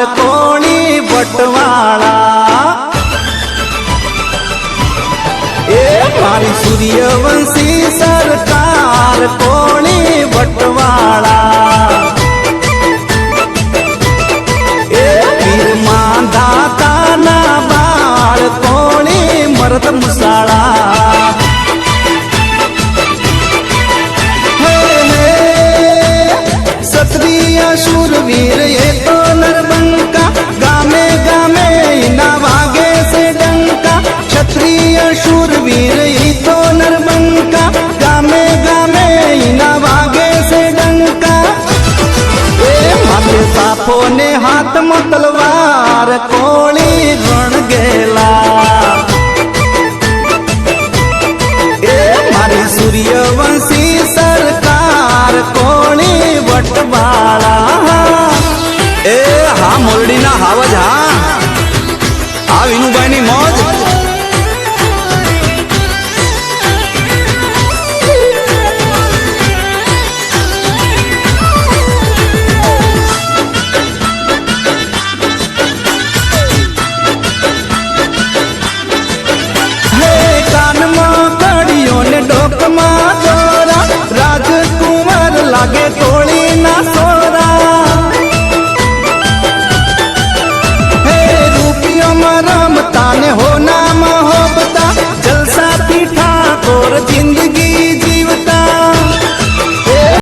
மாத கோழி பொட்டுவாளா? ஏ பாரி சூரியவன்சி சர்க்கார் கோழி பொட்டுவாளா?